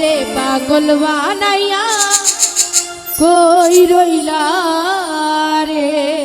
রে পাগল বানাইয়া কই রইলা রে?